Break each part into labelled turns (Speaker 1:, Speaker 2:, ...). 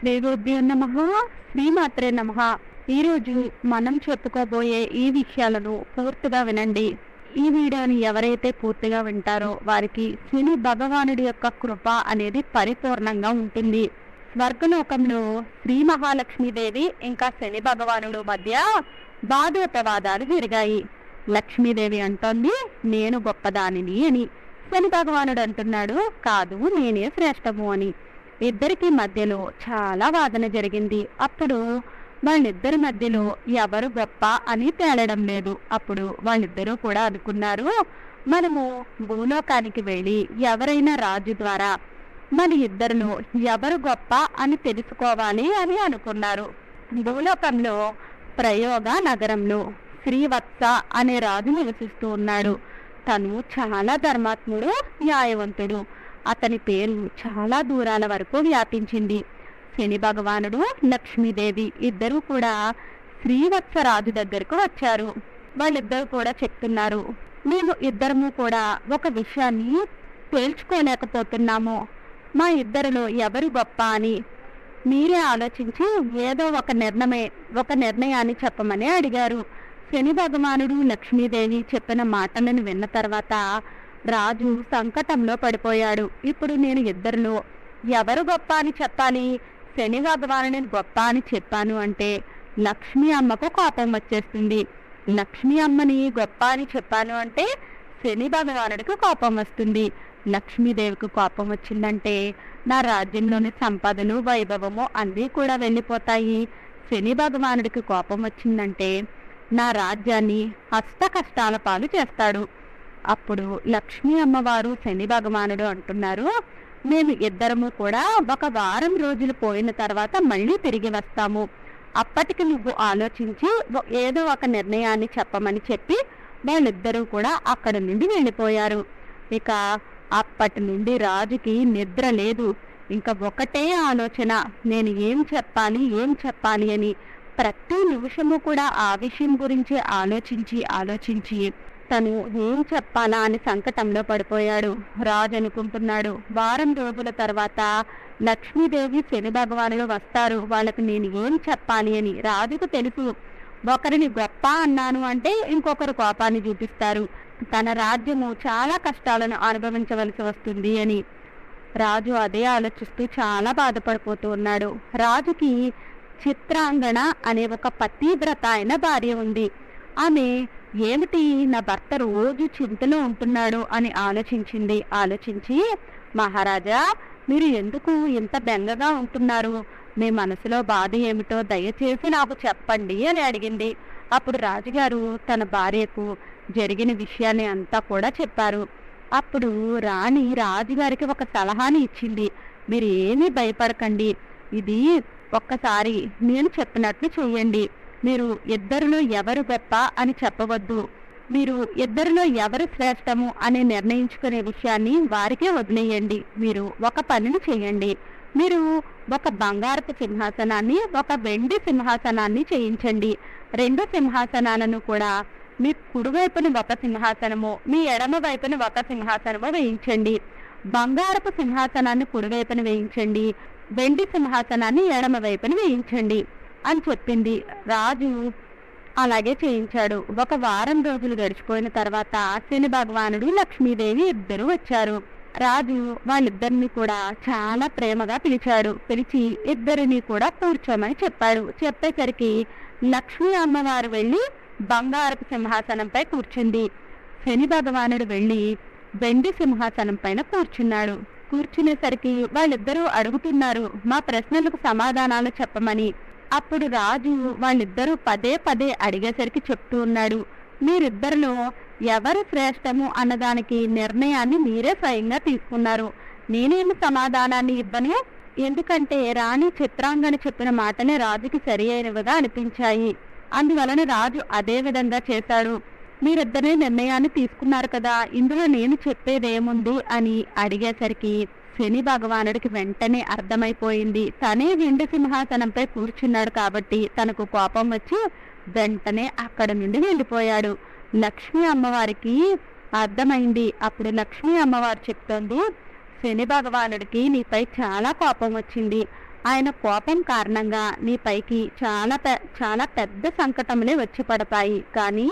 Speaker 1: శ్రీ నమ శ్రీమాత్రే నమ. ఈరోజు మనం చెప్పుకోబోయే ఈ విషయాలను పూర్తిగా వినండి. ఈ వీడియోని ఎవరైతే పూర్తిగా వింటారో వారికి శని భగవానుడి యొక్క కృప అనేది పరిపూర్ణంగా ఉంటుంది. స్వర్గలోకంలో శ్రీ మహాలక్ష్మీదేవి ఇంకా శని భగవానుడు మధ్య వాదోపవాదాలు జరిగాయి. లక్ష్మీదేవి అంటోంది నేను గొప్పదానిని అని. శని భగవానుడు అంటున్నాడు కాదు నేనే శ్రేష్టము అని. ఇద్దరికి మధ్యలో చాలా వాదన జరిగింది. అప్పుడు వాళ్ళిద్దరి మధ్యలో ఎవరు గొప్ప అని తేలడం లేదు. అప్పుడు వాళ్ళిద్దరూ కూడా అనుకున్నారు మనము భూలోకానికి వెళ్ళి ఎవరైనా రాజు ద్వారా మన ఇద్దరిలో ఎవరు గొప్ప అని తెలుసుకోవాలి అని అనుకున్నారు. భూలోకంలో ప్రయోగ నగరంలో శ్రీవత్స అనే రాజు నివసిస్తూ ఉన్నాడు. తను చాలా ధర్మాత్ముడు న్యాయవంతుడు. అతని పేరు చాలా దూరాల వరకు వ్యాపించింది. శని భగవానుడు లక్ష్మీదేవి ఇద్దరు కూడా శ్రీవత్సరాజు దగ్గరకు వచ్చారు. వాళ్ళిద్దరు కూడా చెప్తున్నారు మేము ఇద్దరము కూడా ఒక విషయాన్ని తేల్చుకోలేకపోతున్నాము. మా ఇద్దరిలో ఎవరు గొప్ప అని మీరే ఆలోచించి ఏదో ఒక నిర్ణయమే ఒక నిర్ణయాన్ని చెప్పమని అడిగారు. శని భగవానుడు లక్ష్మీదేవి చెప్పిన మాటలను విన్న తర్వాత రాజు సంకటంలో పడిపోయాడు. ఇప్పుడు నేను ఇద్దరిలో ఎవరు గొప్ప అని చెప్పాలి? శని నేను గొప్ప అని చెప్పాను అంటే లక్ష్మీ అమ్మకు కోపం వచ్చేస్తుంది. లక్ష్మీ అమ్మని గొప్ప అని చెప్పాను అంటే శని భగవానుడికి కోపం వస్తుంది. లక్ష్మీదేవికి కోపం వచ్చిందంటే నా రాజ్యంలోని సంపదలు వైభవము అన్నీ కూడా వెళ్ళిపోతాయి. శని భగవానుడికి కోపం వచ్చిందంటే నా రాజ్యాన్ని హస్త కష్టాల పాలు చేస్తాడు. అప్పుడు లక్ష్మీ అమ్మవారు శని భగవానుడు అంటున్నారు మేము ఇద్దరము కూడా ఒక వారం రోజులు పోయిన తర్వాత మళ్ళీ తిరిగి వస్తాము. అప్పటికి నువ్వు ఆలోచించి ఏదో ఒక నిర్ణయాన్ని చెప్పమని చెప్పి వాళ్ళిద్దరూ కూడా అక్కడ నుండి వెళ్ళిపోయారు. ఇక అప్పటి నుండి రాజుకి నిద్ర లేదు. ఇంకా ఒకటే ఆలోచన నేను ఏం చెప్పాలి ఏం చెప్పాలి అని ప్రతి నిమిషము కూడా ఆ విషయం గురించి ఆలోచించి ఆలోచించి తను ఏం చెప్పాలా అని సంకటంలో పడిపోయాడు. రాజు అనుకుంటున్నాడు. వారం రోజుల తర్వాత లక్ష్మీదేవి శని భగవానుడు వస్తారు. వాళ్ళకు నేను ఏం చెప్పాలి అని రాజుకు తెలుసు. ఒకరిని గొప్ప అన్నాను అంటే ఇంకొకరు కోపాన్ని చూపిస్తారు. తన రాజ్యము చాలా కష్టాలను అనుభవించవలసి వస్తుంది అని రాజు అదే ఆలోచిస్తూ చాలా బాధపడిపోతూ ఉన్నాడు. రాజుకి చిత్రాంగణ అనే ఒక పతివ్రత అయిన భార్య ఉంది. ఆమె ఏమిటి నా భర్త రోజు చింతలో ఉంటున్నాడు అని ఆలోచించింది. ఆలోచించి మహారాజా మీరు ఎందుకు ఇంత బెంగగా ఉంటున్నారు? మీ మనసులో బాధ ఏమిటో దయచేసి నాకు చెప్పండి అని అడిగింది. అప్పుడు రాజుగారు తన భార్యకు జరిగిన విషయాన్ని అంతా కూడా చెప్పారు. అప్పుడు రాణి రాజుగారికి ఒక సలహాని ఇచ్చింది. మీరు ఏమీ భయపడకండి. ఇది ఒక్కసారి నేను చెప్పినట్లు చేయండి. మీరు ఇద్దరిలో ఎవరు గొప్ప అని చెప్పవద్దు. మీరు ఇద్దరిలో ఎవరు శ్రేష్టము అని నిర్ణయించుకునే విషయాన్ని వారికే వదిలేయండి. మీరు ఒక పనిని చేయండి. మీరు ఒక బంగారపు సింహాసనాన్ని ఒక వెండి సింహాసనాన్ని చేయించండి. రెండు సింహాసనాలను కూడా మీ కుడివైపున ఒక సింహాసనము మీ ఎడమ వైపున ఒక సింహాసనము వేయించండి. బంగారపు సింహాసనాన్ని కుడివైపున వేయించండి. వెండి సింహాసనాన్ని ఎడమ వైపున వేయించండి. అని చెప్పింది. రాజు అలాగే చేయించాడు. ఒక వారం రోజులు గడిచిపోయిన తర్వాత శని భగవానుడు లక్ష్మీదేవి ఇద్దరు వచ్చారు. రాజు వాళ్ళిద్దరిని కూడా చాలా ప్రేమగా పిలిచాడు. పిలిచి ఇద్దరిని కూడా కూర్చోమని చెప్పాడు. చెప్పేసరికి లక్ష్మీ అమ్మవారు వెళ్ళి బంగారపు సింహాసనంపై కూర్చుంది. శని భగవానుడు వెళ్ళి వెండి సింహాసనం పైన కూర్చున్నాడు. కూర్చునేసరికి వాళ్ళిద్దరూ అడుగుతున్నారు మా ప్రశ్నలకు సమాధానాలు చెప్పమని. అప్పుడు రాజు వాళ్ళిద్దరూ పదే పదే అడిగేసరికి చెప్తూ ఉన్నాడు మీరిద్దరిలో ఎవరు శ్రేష్టము అన్నదానికి నిర్ణయాన్ని మీరే స్వయంగా తీసుకున్నారు. నేనేమి సమాధానాన్ని ఇవ్వను? ఎందుకంటే రాణి చిత్రాంగని చెప్పిన మాటనే రాజుకి సరి అయినవిగా అనిపించాయి. అందువలన రాజు అదే విధంగా చేశాడు. మీరిద్దరే నిర్ణయాన్ని తీసుకున్నారు కదా ఇందులో నేను చెప్పేదేముంది? అని అడిగేసరికి శని భగవానుడికి వెంటనే అర్థమైపోయింది. తనే విండు సింహాసనంపై కూర్చున్నాడు కాబట్టి తనకు కోపం వచ్చి వెంటనే అక్కడ నుండి వెళ్ళిపోయాడు. లక్ష్మీ అమ్మవారికి అర్థమైంది. అప్పుడు లక్ష్మీ అమ్మవారు చెప్తోంది శని భగవానుడికి నీపై చాలా కోపం వచ్చింది. ఆయన కోపం కారణంగా నీ పైకి చాలా పె- చాలా పెద్ద సంకటములే వచ్చి పడతాయి. కానీ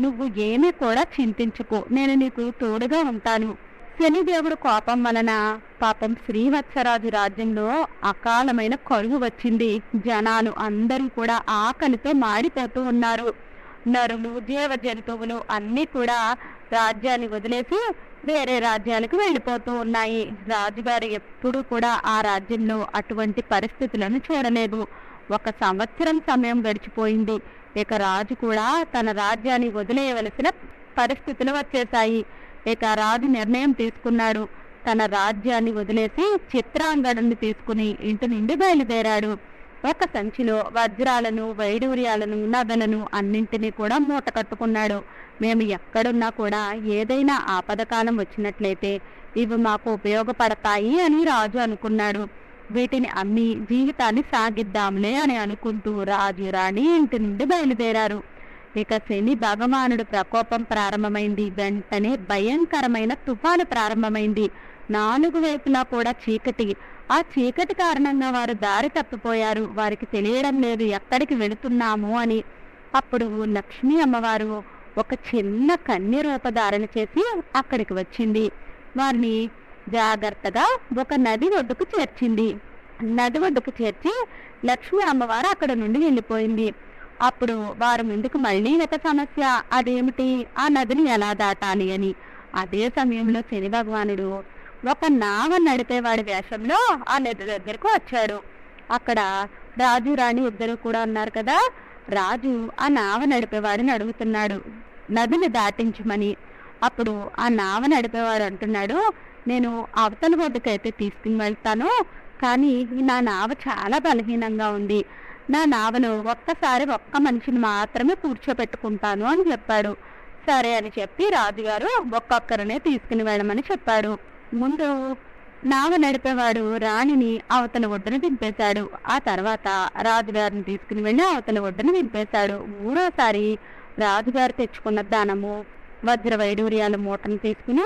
Speaker 1: నువ్వు ఏమీ కూడా చింతించుకో. నేను నీకు తోడుగా ఉంటాను. శనిదేవుడు కోపం వలన పాపం శ్రీవత్సరాజు రాజ్యంలో అకాలమైన కరువు వచ్చింది. జనాలు అందరూ కూడా ఆకలితో మాడిపోతూ ఉన్నారు. నరులు జీవ జంతువులు అన్నీ కూడా రాజ్యాన్ని వదిలేసి వేరే రాజ్యాలకు వెళ్ళిపోతూ ఉన్నాయి. రాజుగారు ఎప్పుడూ కూడా ఆ రాజ్యంలో అటువంటి పరిస్థితులను చూడలేదు. ఒక సంవత్సరం సమయం గడిచిపోయింది. ఇక రాజు కూడా తన రాజ్యాన్ని వదిలేయవలసిన పరిస్థితులు వచ్చేశాయి. ఇక రాజు నిర్ణయం తీసుకున్నాడు. తన రాజ్యాన్ని వదిలేసి చిత్రాంగడుని తీసుకుని ఇంటి నుండి బయలుదేరాడు. ఒక సంచిలో వజ్రాలను వైడూర్యాలను నగలను అన్నింటినీ కూడా మూట కట్టుకున్నాడు. మేము ఎక్కడున్నా కూడా ఏదైనా ఆపదకాలం వచ్చినట్లయితే ఇవి మాకు ఉపయోగపడతాయి అని రాజు అనుకున్నాడు. వీటిని అమ్మి జీవితాన్ని సాగిద్దాంలే అని అనుకుంటూ రాజు రాణి ఇంటి నుండి బయలుదేరారు. ఇక శని భగవానుడు ప్రకోపం ప్రారంభమైంది. వెంటనే భయంకరమైన తుఫాను ప్రారంభమైంది. నాలుగు వైపులా కూడా చీకటి. ఆ చీకటి కారణంగా వారు దారి తప్పిపోయారు. వారికి తెలియడం లేదు ఎక్కడికి వెళుతున్నాము అని. అప్పుడు లక్ష్మీ అమ్మవారు ఒక చిన్న కన్య రూపధారణ చేసి అక్కడికి వచ్చింది. వారిని జాగ్రత్తగా ఒక నది ఒడ్డుకు చేర్చింది. నది ఒడ్డుకు చేర్చి లక్ష్మీ అమ్మవారు అక్కడ నుండి వెళ్ళిపోయింది. అప్పుడు వారు ముందుకు మళ్ళీ ఒక సమస్య అదేమిటి? ఆ నదిని ఎలా దాటాలి? అని. అదే సమయంలో శని భగవానుడు ఒక నావ నడిపేవాడి వేషంలో ఆ నది దగ్గరకు వచ్చాడు. అక్కడ రాజు రాణి ఇద్దరు కూడా ఉన్నారు కదా? రాజు ఆ నావ నడిపేవాడిని అడుగుతున్నాడు. నదిని దాటించమని. అప్పుడు ఆ నావ నడిపేవాడు అంటున్నాడు నేను అవతల ఒడ్డుకైతే తీసుకుని వెళ్తాను కానీ నా నావ చాలా బలహీనంగా ఉంది. నా నావను ఒక్కసారి ఒక్క మనిషిని మాత్రమే కూర్చోపెట్టుకుంటాను అని చెప్పాడు. సరే అని చెప్పి రాజుగారు ఒక్కొక్కరినే తీసుకుని వెళ్ళమని చెప్పాడు. ముందు నావ నడిపేవాడు రాణిని అవతల ఒడ్డున దింపేశాడు. ఆ తర్వాత రాజుగారిని తీసుకుని వెళ్ళి అవతల ఒడ్డున దింపేశాడు. మూడోసారి రాజుగారు తెచ్చుకున్న దానము వజ్ర వైడూర్యాల మూటను తీసుకుని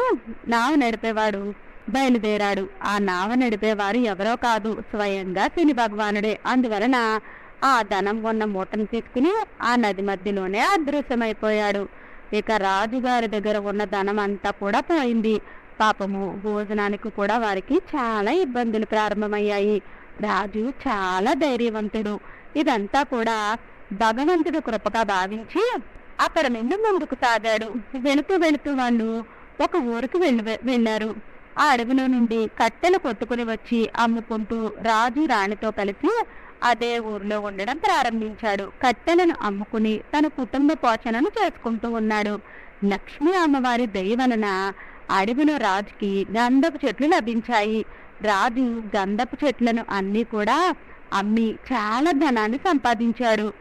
Speaker 1: నావ నడిపేవాడు బయలుదేరాడు. ఆ నావ నడిపేవారు ఎవరో కాదు స్వయంగా శని భగవానుడే. అందువలన ఆ ధనం ఉన్న మూటను తీసుకుని ఆ నది మధ్యలోనే అదృశ్యమైపోయాడు. ఇక రాజుగారి దగ్గర ఉన్న ధనం అంతా కూడా పోయింది. పాపము భోజనానికి కూడా వారికి చాలా ఇబ్బందులు ప్రారంభమయ్యాయి. రాజు చాలా ధైర్యవంతుడు. ఇదంతా కూడా భగవంతుడు కృపగా భావించి అక్కడ నుండి ముందుకు సాగాడు. వెళుతూ వెళుతూ వాళ్ళు ఒక ఊరికి వెళ్ళి వెళ్ళారు. ఆ అడవిలో నుండి కట్టెలు కొట్టుకుని వచ్చి అమ్ముకుంటూ రాజు రాణితో కలిసి అదే ఊర్లో ఉండడం ప్రారంభించాడు. కట్టెలను అమ్ముకుని తన కుటుంబ పోషణను చేసుకుంటూ ఉన్నాడు. లక్ష్మీ అమ్మవారి దయవలన అడవిలో రాజుకి గంధపు చెట్లు లభించాయి. రాజు గంధపు చెట్లను అన్నీ కూడా అమ్మి చాలా ధనాన్ని సంపాదించాడు.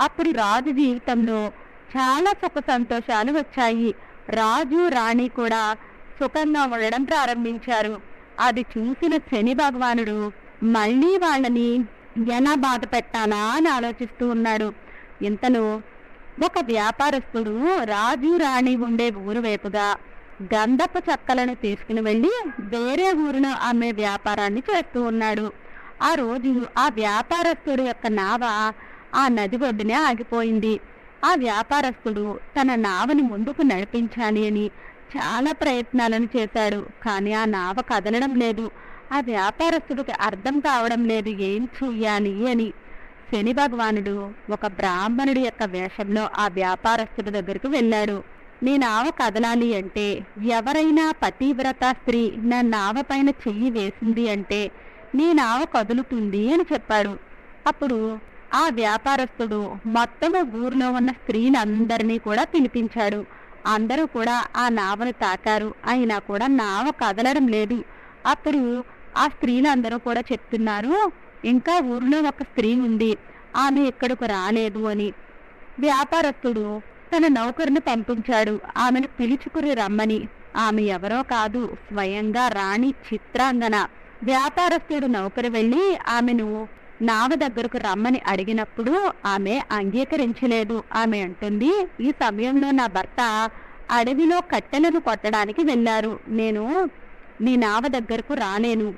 Speaker 1: అప్పుడు రాజు జీవితంలో చాలా సుఖ సంతోషాలు వచ్చాయి. రాజు రాణి కూడా సుఖంగా ఉండడం ప్రారంభించారు. అది చూసిన శని భగవానుడు మళ్ళీ వాళ్ళని ఎలా బాధ పెట్టాలా అని ఆలోచిస్తూ ఉన్నాడు. ఇంతలో ఒక వ్యాపారస్తుడు రాజు రాణి ఉండే ఊరు వైపుగా గంధపు చెక్కలను తీసుకుని వెళ్ళి వేరే ఊరిలో అమ్మే వ్యాపారాన్ని చేస్తూ ఉన్నాడు. ఆ రోజు ఆ వ్యాపారస్తుడు యొక్క నావ ఆ నది ఒడ్డునే ఆగిపోయింది. ఆ వ్యాపారస్తుడు తన నావని ముందుకు నడిపించాలి అని చాలా ప్రయత్నాలను చేశాడు. కానీ ఆ నావ కదలడం లేదు. ఆ వ్యాపారస్తుడికి అర్థం కావడం లేదు. ఏం చెయ్యాలి అని. శని భగవానుడు ఒక బ్రాహ్మణుడి యొక్క వేషంలో ఆ వ్యాపారస్తుడి దగ్గరికి వెళ్ళాడు. నీ నావ కదలాలి అంటే ఎవరైనా పతివ్రత స్త్రీ నా నావ పైన చెయ్యి వేసింది అంటే నీ నావ కదులుతుంది అని చెప్పాడు. అప్పుడు ఆ వ్యాపారస్తుడు మొత్తం ఊర్లో ఉన్న స్త్రీలందరినీ కూడా పిలిపించాడు. అందరూ కూడా ఆ నావను తాకారు. అయినా కూడా నావ కదలడం లేదు. అప్పుడు ఆ స్త్రీలు అందరూ కూడా చెప్తున్నారు ఇంకా ఊరిలో ఒక స్త్రీ ఉంది ఆమె ఇక్కడకు రాలేదు అని. వ్యాపారస్తుడు తన నౌకరుని పంపించాడు ఆమెను పిలుచుకుని రమ్మని. ఆమె ఎవరో కాదు స్వయంగా రాణి చిత్రాంగన. వ్యాపారస్తుడు నౌకరు వెళ్ళి ఆమెను నావ దగ్గరకు రమ్మని అడిగినప్పుడు ఆమె అంగీకరించలేదు. ఆమె అంటుంది ఈ సమయంలో నా భర్త అడవిలో కట్టెలను కొట్టడానికి వెళ్ళారు. నేను నీ నావ దగ్గరకు రాలేను.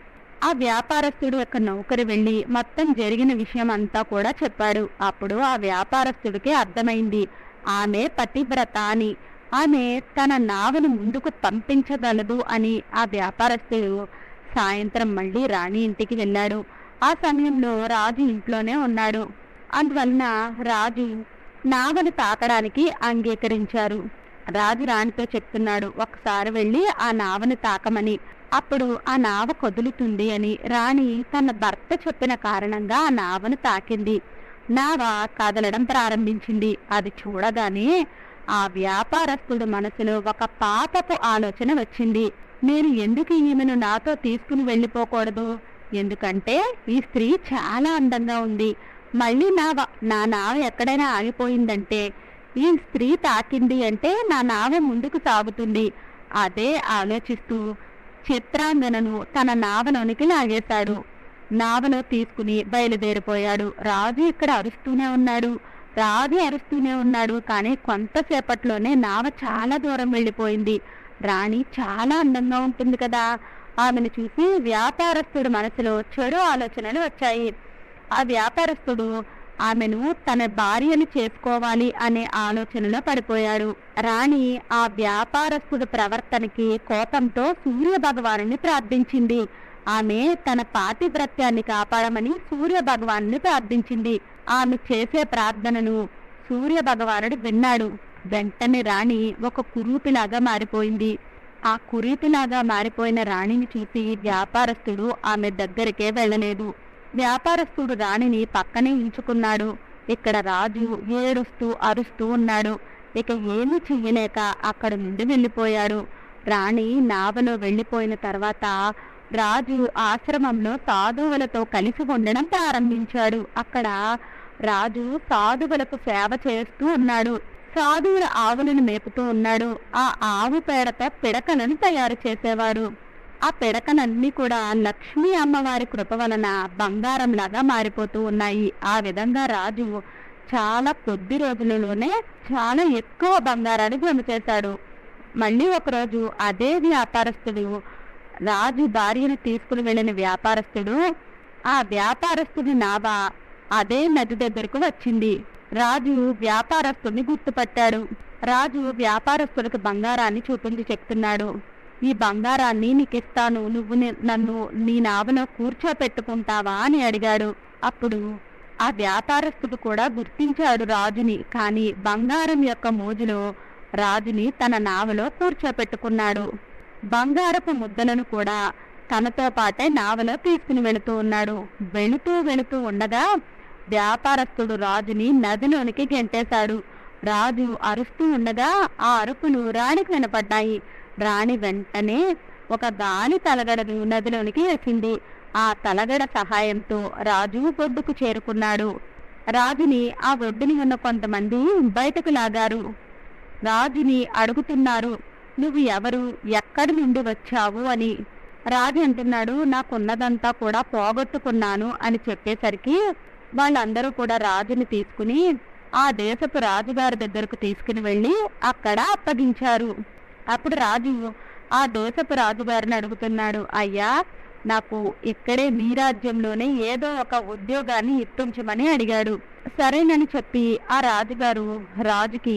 Speaker 1: ఆ వ్యాపారస్తుడు యొక్క నౌకరు వెళ్ళి మొత్తం జరిగిన విషయం అంతా కూడా చెప్పాడు. అప్పుడు ఆ వ్యాపారస్తుడికి అర్థమైంది. ఆమె పతివ్రత అని ఆమె తన నావను ముందుకు పంపించగలదు అని ఆ వ్యాపారస్తుడు సాయంత్రం మళ్ళీ రాణి ఇంటికి వెళ్ళాడు. ఆ సమయంలో రాజు ఇంట్లోనే ఉన్నాడు. అందువలన రాజు నావను తాకడానికి అంగీకరించారు. రాజు రాణితో చెప్తున్నాడు ఒకసారి వెళ్ళి ఆ నావను తాకమని. అప్పుడు ఆ నావ కదులుతుంది అని రాణి తన భర్త చెప్పిన కారణంగా ఆ నావను తాకింది. నావ కదలడం ప్రారంభించింది. అది చూడగానే ఆ వ్యాపారస్తుడు మనసులో ఒక పాపపు ఆలోచన వచ్చింది. నేను ఎందుకు ఈమెను నాతో తీసుకుని వెళ్ళిపోకూడదు? ఎందుకంటే ఈ స్త్రీ చాలా అందంగా ఉంది. మళ్ళీ నావ నా నావ ఎక్కడైనా ఆగిపోయిందంటే ఈ స్త్రీ తాకింది అంటే నా నావ ముందుకు సాగుతుంది. అదే ఆలోచిస్తూ చిత్రాంగనను తన నావలోనికి లాగేశాడు. నావలో తీసుకుని బయలుదేరిపోయాడు. రాజు ఇక్కడ అరుస్తూనే ఉన్నాడు. రాజు అరుస్తూనే ఉన్నాడు కానీ కొంతసేపట్లోనే నావ చాలా దూరం వెళ్ళిపోయింది. రాణి చాలా అందంగా ఉంటుంది కదా. ఆమెను చూసి వ్యాపారస్తుడు మనసులో చెడు ఆలోచనలు వచ్చాయి. ఆ వ్యాపారస్తుడు ఆమెను తన భార్యను చేసుకోవాలి అనే ఆలోచనలో పడిపోయాడు. రాణి ఆ వ్యాపారస్తుడు ప్రవర్తనకి కోపంతో సూర్య భగవాను ప్రార్థించింది. ఆమె తన పాతివ్రత్యాన్ని కాపాడమని సూర్య భగవాను ప్రార్థించింది. ఆమె చేసే ప్రార్థనను సూర్య భగవానుడు విన్నాడు. వెంటనే రాణి ఒక కురూపిలాగా మారిపోయింది. ఆ కురీతిలాగా మారిపోయిన రాణిని చూసి వ్యాపారస్తుడు ఆమె దగ్గరికే వెళ్ళలేదు. వ్యాపారస్తుడు రాణిని పక్కనే ఉంచుకున్నాడు. ఇక్కడ రాజు ఏడుస్తూ అరుస్తూ ఉన్నాడు. ఇక ఏమి చెయ్యలేక అక్కడ నుండి వెళ్ళిపోయాడు. రాణి నావలో వెళ్ళిపోయిన తర్వాత రాజు ఆశ్రమంలో సాధువులతో కలిసి ఉండడం ప్రారంభించాడు. అక్కడ రాజు సాధువులకు సేవ చేస్తూ ఉన్నాడు. సాధువుల ఆవులను మేపుతూ ఉన్నాడు. ఆ ఆవు పేడత పిడకలను తయారు చేసేవారు. ఆ పెడకనన్నీ కూడా లక్ష్మీ అమ్మవారి కృప వలన బంగారంలాగా మారిపోతూ ఉన్నాయి. ఆ విధంగా రాజు చాలా కొద్ది రోజులలోనే చాలా ఎక్కువ బంగారాన్ని జమ చేశాడు. మళ్ళీ ఒకరోజు అదే వ్యాపారస్తుడు రాజు భార్యను తీసుకుని వెళ్ళిన వ్యాపారస్తుడు ఆ వ్యాపారస్తుడి నావ అదే నది దగ్గరకు వచ్చింది. రాజు వ్యాపారస్తుడిని గుర్తుపట్టాడు. రాజు వ్యాపారస్తులకు బంగారాన్ని చూపించి చెప్తున్నాడు. ఈ బంగారాన్ని నీకిస్తాను నువ్వు నన్ను నీ నావలో కూర్చోపెట్టుకుంటావా అని అడిగాడు. అప్పుడు ఆ వ్యాపారస్తుడు కూడా గుర్తించాడు రాజుని. కానీ బంగారం యొక్క మోజులో రాజుని తన నావలో కూర్చోపెట్టుకున్నాడు. బంగారపు ముద్దలను కూడా తనతో పాటే నావలో తీసుకుని వెళుతూ ఉన్నాడు. వెళుతూ వెళుతూ ఉండగా వ్యాపారస్తుడు రాజుని నదిలోనికి గెంటేశాడు. రాజు అరుస్తూ ఉండగా ఆ అరుపులు రాణికి వినపడ్డాయి. రాణి వెంటనే ఒక గాలి తలగడ నదిలోనికి వేసింది ఆ తలగడ సహాయంతో రాజు ఒడ్డుకు చేరుకున్నాడు. రాజుని ఆ ఒడ్డుని ఉన్న కొంతమంది బయటకు లాగారు. రాజుని అడుగుతున్నారు నువ్వు ఎవరు? ఎక్కడి నుండి వచ్చావు? అని. రాజు అంటున్నాడు నాకున్నదంతా కూడా పోగొట్టుకున్నాను అని చెప్పేసరికి వాళ్ళందరూ కూడా రాజుని తీసుకుని ఆ దేశపు రాజుగారి దగ్గరకు తీసుకుని వెళ్ళి అక్కడ అప్పగించారు. అప్పుడు రాజు ఆ దోసపు రాజుగారిని అడుగుతున్నాడు. అయ్యా నాకు ఇక్కడే మీ రాజ్యంలోనే ఏదో ఒక ఉద్యోగాన్ని ఇప్పించమని అడిగాడు. సరేనని చెప్పి ఆ రాజుగారు రాజుకి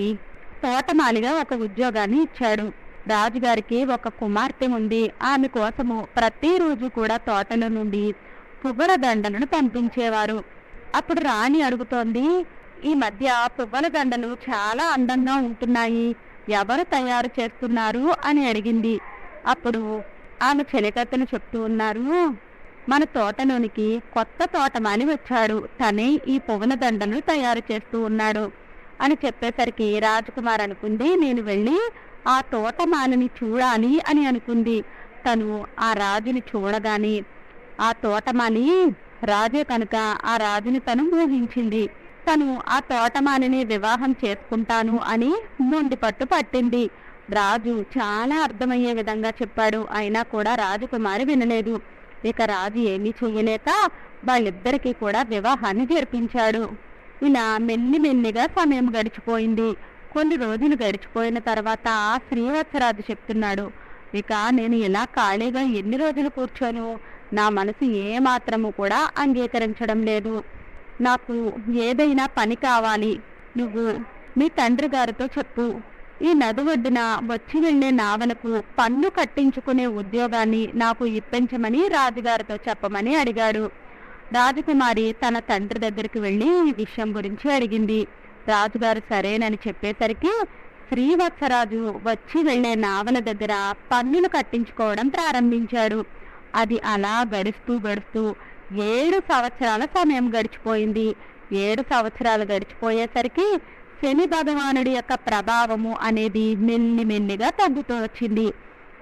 Speaker 1: తోటమాలిగా ఒక ఉద్యోగాన్ని ఇచ్చాడు. రాజుగారికి ఒక కుమార్తె ఉంది. ఆమె కోసము ప్రతిరోజు కూడా తోటల నుండి పువ్వుల దండలను పంపించేవారు. అప్పుడు రాణి అడుగుతోంది ఈ మధ్య పువ్వుల దండలు చాలా అందంగా ఉంటున్నాయి. ఎవరు తయారు చేస్తున్నారు అని అడిగింది. అప్పుడు ఆమె చెలికత్తెను చెప్తూ ఉన్నారు మన తోటలోనికి కొత్త తోటమాని వచ్చాడు. తనే ఈ పువ్వుల దండను తయారు చేస్తూ ఉన్నాడు. అని చెప్పేసరికి రాజకుమార్ అనుకుంది నేను వెళ్ళి ఆ తోటమాలిని చూడాలి అని అనుకుంది. తను ఆ రాజుని చూడగానే ఆ తోటమాని రాజే కనుక ఆ రాజుని తను ఊహించింది తను ఆ తోటమాలిని వివాహం చేసుకుంటాను అని మొండి పట్టు పట్టింది. రాజు చాలా అర్థమయ్యే విధంగా చెప్పాడు. అయినా కూడా రాజకుమారి వినలేదు. ఇక రాజు ఏమీ చెయ్యలేక వాళ్ళిద్దరికీ కూడా వివాహాన్ని జరిపించాడు. ఇలా మెల్లి మెల్లిగా సమయం గడిచిపోయింది. కొన్ని రోజులు గడిచిపోయిన తర్వాత శ్రీవత్సరాజు చెప్తున్నాడు ఇక నేను ఇలా ఖాళీగా ఎన్ని రోజులు కూర్చోను? నా మనసు ఏమాత్రము కూడా అంగీకరించడం లేదు. నాకు ఏదైనా పని కావాలి నువ్వు మీ తండ్రి గారితో చెప్పు. ఈ నది ఒడ్డున వచ్చి వెళ్ళే నావలకు పన్ను కట్టించుకునే ఉద్యోగాన్ని నాకు ఇప్పించమని రాజుగారితో చెప్పమని అడిగాడు. రాజకుమారి తన తండ్రి దగ్గరికి వెళ్ళి ఈ విషయం గురించి అడిగింది. రాజుగారు సరేనని చెప్పేసరికి శ్రీవత్సరాజు వచ్చి వెళ్ళే నావల దగ్గర పన్నులు కట్టించుకోవడం ప్రారంభించాడు. అది అలా గడుస్తూ గడుస్తూ ఏడు సంవత్సరాల సమయం గడిచిపోయింది. ఏడు సంవత్సరాలు గడిచిపోయేసరికి శని భగవానుడి యొక్క ప్రభావము అనేది మెల్లి మెల్లిగా తగ్గుతూ వచ్చింది.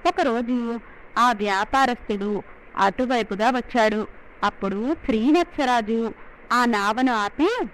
Speaker 1: ఒకరోజు ఆ వ్యాపారస్తుడు అటువైపుగా వచ్చాడు. అప్పుడు శ్రీనత్సరాజు ఆ నావను ఆపి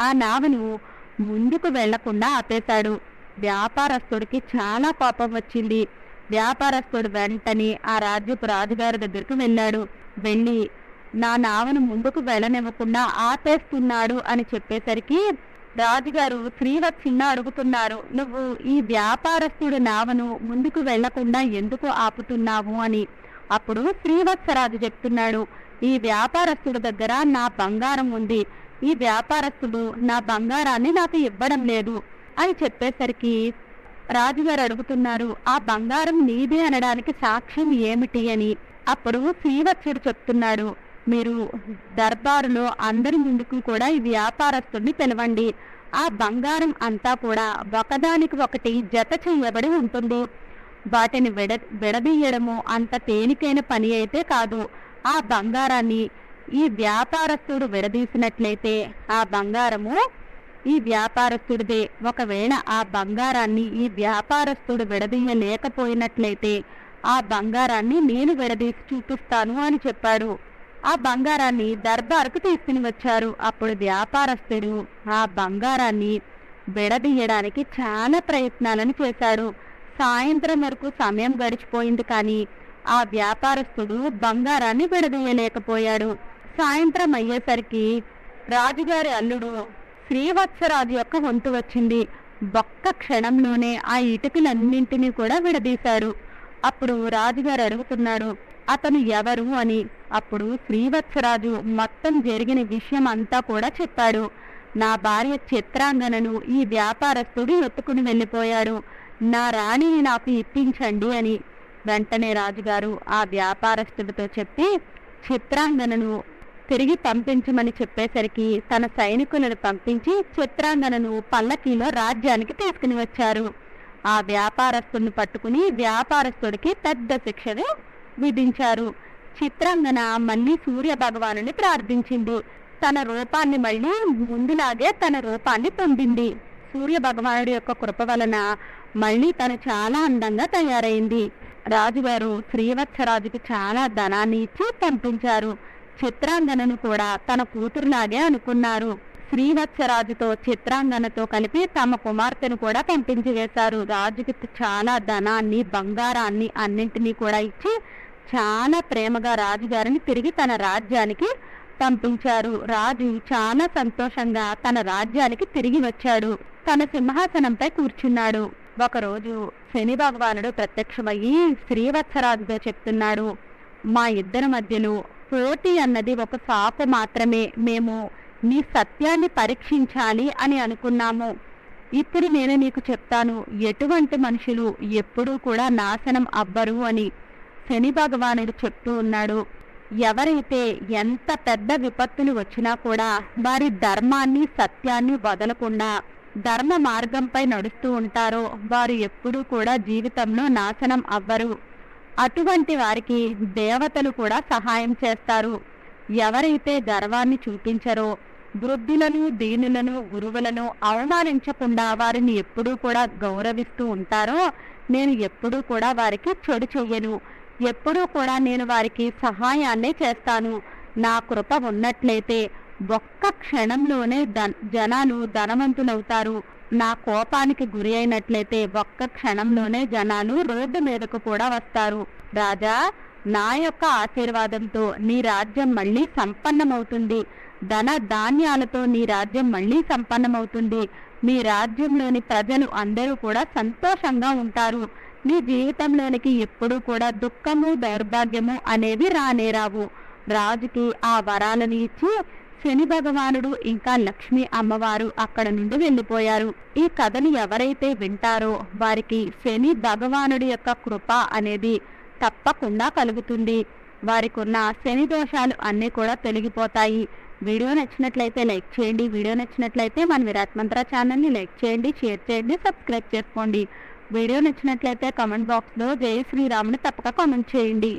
Speaker 1: ఆ నావను ముందుకు వెళ్ళకుండా ఆపేశాడు. వ్యాపారస్తుడికి చాలా కోపం వచ్చింది. వ్యాపారస్తుడు వెంటనే ఆ రాజ్యపు రాజుగారి దగ్గరికి వెళ్ళాడు. వెళ్ళి నా నావను ముందుకు వెళ్ళనివ్వకుండా ఆపేస్తున్నాడు అని చెప్పేసరికి రాజుగారు శ్రీవత్సిన్న అడుగుతున్నారు నువ్వు ఈ వ్యాపారస్తుడు నావను ముందుకు వెళ్ళకుండా ఎందుకు ఆపుతున్నావు? అని. అప్పుడు శ్రీవత్సరాజు చెప్తున్నాడు ఈ వ్యాపారస్తుడు దగ్గర నా బంగారం ఉంది. ఈ వ్యాపారస్తుడు నా బంగారాన్ని నాకు ఇవ్వడం లేదు. అని చెప్పేసరికి రాజుగారు అడుగుతున్నారు ఆ బంగారం నీదే అనడానికి సాక్ష్యం ఏమిటి? అని. అప్పుడు శ్రీవత్సుడు చెప్తున్నాడు మీరు దర్బారులో అందరి ముందుకు కూడా ఈ వ్యాపారస్తుడిని పిలవండి. ఆ బంగారం అంతా కూడా ఒకదానికి ఒకటి జత చేయబడి ఉంటుంది. వాటిని విడ విడదీయడము అంత తేలికైన పని అయితే కాదు. ఆ బంగారాన్ని ఈ వ్యాపారస్తుడు విడదీసినట్లయితే ఆ బంగారము ఈ వ్యాపారస్తుడిదే. ఒకవేళ ఆ బంగారాన్ని ఈ వ్యాపారస్తుడు విడదీయలేకపోయినట్లయితే ఆ బంగారాన్ని నేను విడదీసి చూపిస్తాను అని చెప్పాడు. ఆ బంగారాన్ని దర్బార్కు తీసుకుని వచ్చారు. అప్పుడు వ్యాపారస్తుడు ఆ బంగారాన్ని విడదీయడానికి చాలా ప్రయత్నాలను చేశాడు సాయంత్రం వరకు సమయం గడిచిపోయింది కానీ ఆ వ్యాపారస్తుడు బంగారాన్ని విడదీయలేకపోయాడు. సాయంత్రం అయ్యేసరికి రాజుగారి అల్లుడు శ్రీవత్సరాజు యొక్క వంతు వచ్చింది. ఒక్క క్షణంలోనే ఆ ఇటుకలన్నింటినీ కూడా విడదీశారు. అప్పుడు రాజుగారు అడుగుతున్నాడు అతను ఎవరు అని అప్పుడు శ్రీవత్సరాజు మొత్తం జరిగిన విషయం అంతా కూడా చెప్పాడు. నా భార్య చిత్రాంగనను ఈ వ్యాపారస్తుడు ఎత్తుకుని వెళ్ళిపోయాడు. నా రాణిని నాకు ఇప్పించండి అని వెంటనే రాజుగారు ఆ వ్యాపారస్తుడితో చెప్పి చిత్రాంగనను తిరిగి పంపించమని చెప్పేసరికి తన సైనికులను పంపించి చిత్రాంగనను పల్లకీలో రాజ్యానికి తీసుకుని వచ్చారు. ఆ వ్యాపారస్తుడిని పట్టుకుని వ్యాపారస్తుడికి పెద్ద శిక్షను విధించారు. చిత్రాంగన మళ్ళీ సూర్య భగవానుని ప్రార్థించింది. తన రూపాన్ని మళ్ళీ ముందులాగే తన రూపాన్ని పొందింది. సూర్య భగవానుడి యొక్క కృప వలన మళ్ళీ తను చాలా అందంగా తయారైంది. రాజుగారు శ్రీవత్సరాజుకి చాలా ధనాన్ని ఇచ్చి పంపించారు. చిత్రాంగనను కూడా తన కూతురులాగే అనుకున్నారు. శ్రీవత్సరాజుతో చిత్రాంగనతో కలిపి తమ కుమార్తెను కూడా పంపించి వేశారు రాజుకి చాలా ధనాన్ని బంగారాన్ని అన్నింటినీ కూడా ఇచ్చి చాలా ప్రేమగా రాజుగారిని తిరిగి తన రాజ్యానికి పంపించారు. రాజు చాలా సంతోషంగా తన రాజ్యానికి తిరిగి వచ్చాడు. తన సింహాసనంపై కూర్చున్నాడు. ఒకరోజు శని భగవానుడు ప్రత్యక్షమయ్యి శ్రీవత్సరాజుతో చెప్తున్నాడు మా ఇద్దరి మధ్యలో పోటీ అన్నది ఒక సాకు మాత్రమే. మేము నీ సత్యాన్ని పరీక్షించాలి అని అనుకున్నాము. ఇప్పుడు నేను నీకు చెప్తాను ఎటువంటి మనుషులు ఎప్పుడూ కూడా నాశనం అవ్వరు అని శని భగవానుడు చెప్తూ ఉన్నాడు. ఎవరైతే ఎంత పెద్ద విపత్తులు వచ్చినా కూడా వారి ధర్మాన్ని సత్యాన్ని వదలకుండా ధర్మ మార్గంపై నడుస్తూ ఉంటారో వారు ఎప్పుడూ కూడా జీవితంలో నాశనం అవ్వరు. అటువంటి వారికి దేవతలు కూడా సహాయం చేస్తారు. ఎవరైతే గర్వాన్ని చూపించరో వృద్ధులను దీనులను గురువులను అవమానించకుండా వారిని ఎప్పుడూ కూడా గౌరవిస్తూ ఉంటారో నేను ఎప్పుడూ కూడా వారికి చెడు చెయ్యను. ఎప్పుడూ కూడా నేను వారికి సహాయాన్నే చేస్తాను. నా కృప ఉన్నట్లయితే ఒక్క క్షణంలోనే ధన్ జనాలు ధనవంతులవుతారు. నా కోపానికి గురి అయినట్లయితే ఒక్క క్షణంలోనే జనాలు రోడ్డు మీదకు కూడా వస్తారు. రాజా నా యొక్క ఆశీర్వాదంతో నీ రాజ్యం మళ్ళీ సంపన్నమవుతుంది. ధన ధాన్యాలతో నీ రాజ్యం మళ్ళీ సంపన్నమవుతుంది. మీ రాజ్యంలోని ప్రజలు అందరూ కూడా సంతోషంగా ఉంటారు. నీ జీవితంలోనికి ఎప్పుడూ కూడా దుఃఖము దౌర్భాగ్యము అనేవి రానేరావు రాజుకి ఆ వరాలను ఇచ్చి శని భగవానుడు ఇంకా లక్ష్మి అమ్మవారు అక్కడ నుండి వెళ్ళిపోయారు. ఈ కథను ఎవరైతే వింటారో వారికి శని భగవానుడి యొక్క కృప అనేది తప్పకుండా కలుగుతుంది. వారికి ఉన్న శని దోషాలు అన్నీ కూడా తొలగిపోతాయి. వీడియో నచ్చినట్లయితే లైక్ చేయండి. వీడియో నచ్చినట్లయితే మన విరాట్ మంత్ర ఛానల్ని లైక్ చేయండి షేర్ చేయండి సబ్స్క్రైబ్ చేసుకోండి. వీడియో నచ్చినట్లయితే కామెంట్ బాక్స్లో జయ శ్రీరాముని తప్పక కామెంట్ చేయండి.